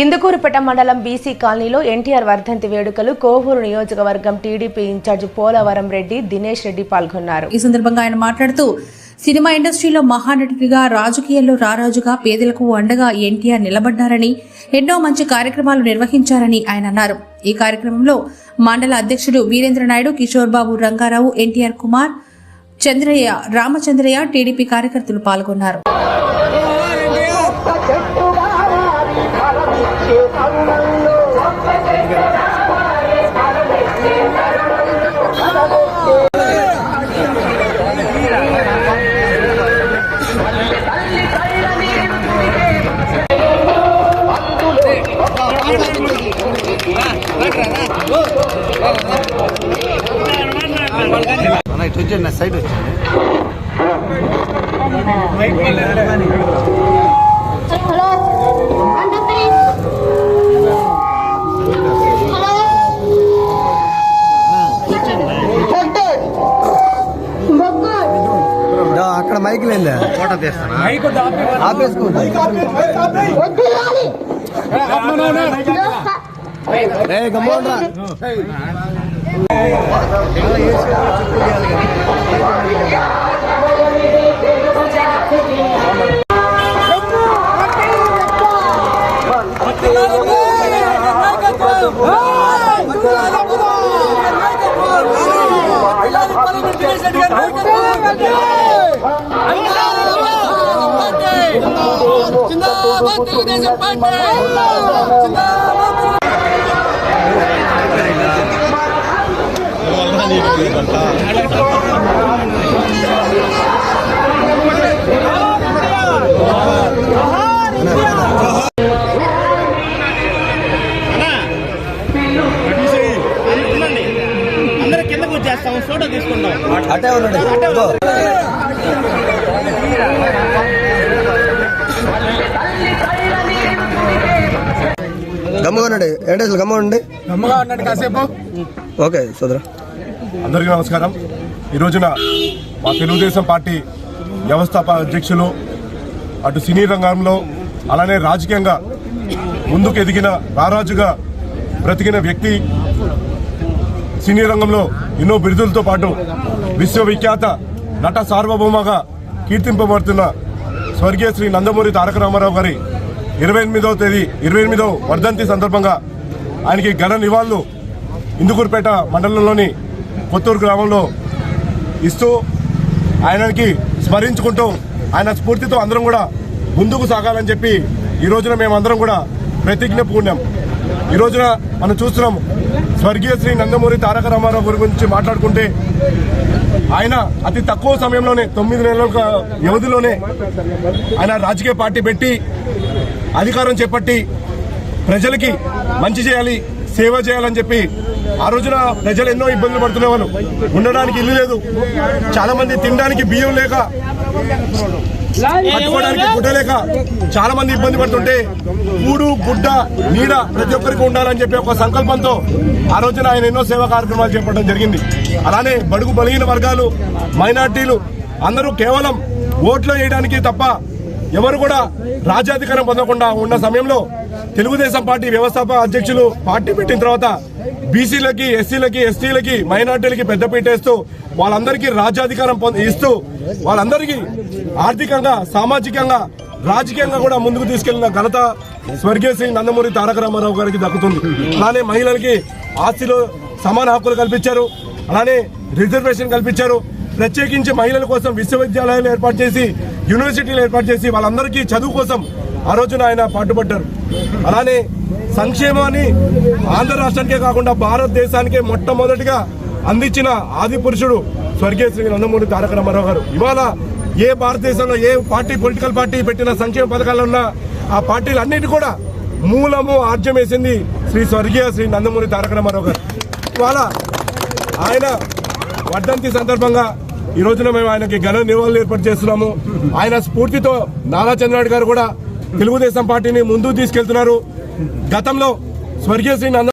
ఇందుకూరుపేట మండలం బీసీ కాలనీలో ఎన్టీఆర్ వర్ధంతి వేడుకలు కోవూరు నియోజకవర్గం టీడీపీ ఇన్ఛార్జ్ పోలవరం రెడ్డి దినేష్ రెడ్డి పాల్గొన్నారు. ఈ సందర్భంగా ఆయన మాట్లాడుతూ సినిమా ఇండస్ట్రీలో మహానటుడిగా రాజకీయాల్లో రారాజుగా పేదలకు అండగా ఎన్టీఆర్ నిలబడ్డారని ఎన్నో మంచి కార్యక్రమాలు నిర్వహించారని ఆయన అన్నారు. ఈ కార్యక్రమంలో మండల అధ్యక్షుడు వీరేంద్ర నాయుడు కిషోర్ బాబు రంగారావు ఎన్టీఆర్ కుమార్ చంద్రయ్య రామచంద్రయ్య టీడీపీ కార్యకర్తలు పాల్గొన్నారు. ఇటు నా సైడ్ వచ్చింది అక్కడ మైక్ లేదా ఫోటో తీస్తానా? ఆపేసుకుంటా రే గమ్మోడ్రా అందరూ కిందకు ఫోటో తీసుకుంటాం అటే. గమ్ముగా ఉన్నాడు ఏంటి గమ్మ ఉండి నమ్మగా ఉన్నట్టు కాసేపు. ఓకే సోదరా. అందరికీ నమస్కారం. ఈ రోజున మా తెలుగుదేశం పార్టీ వ్యవస్థాప అధ్యక్షులు అటు సినీ రంగంలో అలానే రాజకీయంగా ముందుకు ఎదిగిన రారాజుగా బ్రతికిన వ్యక్తి సినీ రంగంలో ఎన్నో బిరుదులతో పాటు విశ్వవిఖ్యాత నట సార్వభౌమగా కీర్తింపబడుతున్న స్వర్గీయ శ్రీ నందమూరి తారక రామారావు గారి ఇరవై ఎనిమిదవ తేదీ ఇరవై ఎనిమిదవ వర్ధంతి సందర్భంగా ఆయనకి ఘన నివాళులు ఇందుకూరుపేట మండలంలోని కొత్తూరు గ్రామంలో ఇస్తూ ఆయనకి స్మరించుకుంటూ ఆయన స్ఫూర్తితో అందరం కూడా ముందుకు సాగాలని చెప్పి ఈ రోజున మేమందరం కూడా ప్రతిజ్ఞ పూర్ణం. ఈ రోజున మనం చూస్తున్నాం స్వర్గీయ శ్రీ నందమూరి తారక రామారావు గారి గురించి మాట్లాడుకుంటే ఆయన అతి తక్కువ సమయంలోనే తొమ్మిది నెలల వ్యవధిలోనే ఆయన రాజకీయ పార్టీ పెట్టి అధికారం చేపట్టి ప్రజలకి మంచి చేయాలి సేవ చేయాలని చెప్పి ఆ రోజున ప్రజలు ఎన్నో ఇబ్బందులు పడుతున్నవారు ఉండడానికి ఇల్లు లేదు. చాలా మంది తినడానికి బియ్యం లేక కట్టుకోవడానికి గుడ్డ లేక చాలా మంది ఇబ్బంది పడుతుంటే కూడు గుడ్డ నీడ ప్రతి ఒక్కరికి ఉండాలని చెప్పి ఒక సంకల్పంతో ఆ రోజున ఆయన ఎన్నో సేవా కార్యక్రమాలు చేపట్టడం జరిగింది. అలానే బడుగు బలహీన వర్గాలు మైనార్టీలు అందరూ కేవలం ఓట్లు వేయడానికి తప్ప ఎవరు కూడా రాజ్యాధికారం పొందకుండా ఉన్న సమయంలో తెలుగుదేశం పార్టీ వ్యవస్థాపక అధ్యక్షులు పార్టీ పెట్టిన తర్వాత బీసీలకి ఎస్సీలకి ఎస్టీలకి మైనార్టీలకి పెద్దపీట వేస్తూ వాళ్ళందరికీ రాజ్యాధికారం ఇస్తూ వాళ్ళందరికీ ఆర్థికంగా సామాజికంగా రాజకీయంగా కూడా ముందుకు తీసుకెళ్ళిన ఘనత స్వర్గీయ సింగ్ నందమూరి తారక రామారావు గారికి దక్కుతుంది. అలానే మహిళలకి ఆస్తిలో సమాన హక్కులు కల్పించారు. అలానే రిజర్వేషన్ కల్పించారు. ప్రత్యేకించి మహిళల కోసం విశ్వవిద్యాలయాలు ఏర్పాటు చేసి యూనివర్సిటీలు ఏర్పాటు చేసి వాళ్ళందరికీ చదువు కోసం ఆ రోజున ఆయన పాటుపడ్డారు. అలానే సంక్షేమాన్ని ఆంధ్ర రాష్ట్రానికే కాకుండా భారతదేశానికే మొట్టమొదటిగా అందించిన ఆది పురుషుడు స్వర్గీయ శ్రీ నందమూరి తారక రామారావు గారు. ఇవాళ ఏ భారతదేశంలో ఏ పార్టీ పొలిటికల్ పార్టీ పెట్టిన సంక్షేమ పథకాలు ఉన్నా ఆ పార్టీలు అన్నిటి కూడా మూలము ఆర్జం వేసింది శ్రీ స్వర్గీయ శ్రీ నందమూరి తారక రామారావు గారు. ఇవాళ ఆయన వర్ధంతి సందర్భంగా ఈ రోజున మేము ఆయనకి ఘన నివాళులు ఏర్పాటు చేస్తున్నాము. ఆయన స్ఫూర్తితో నారా చంద్రనాయుడు గారు కూడా తెలుగుదేశం పార్టీని ముందుకు తీసుకెళ్తున్నారు. గతంలో స్వర్గీయ శ్రీ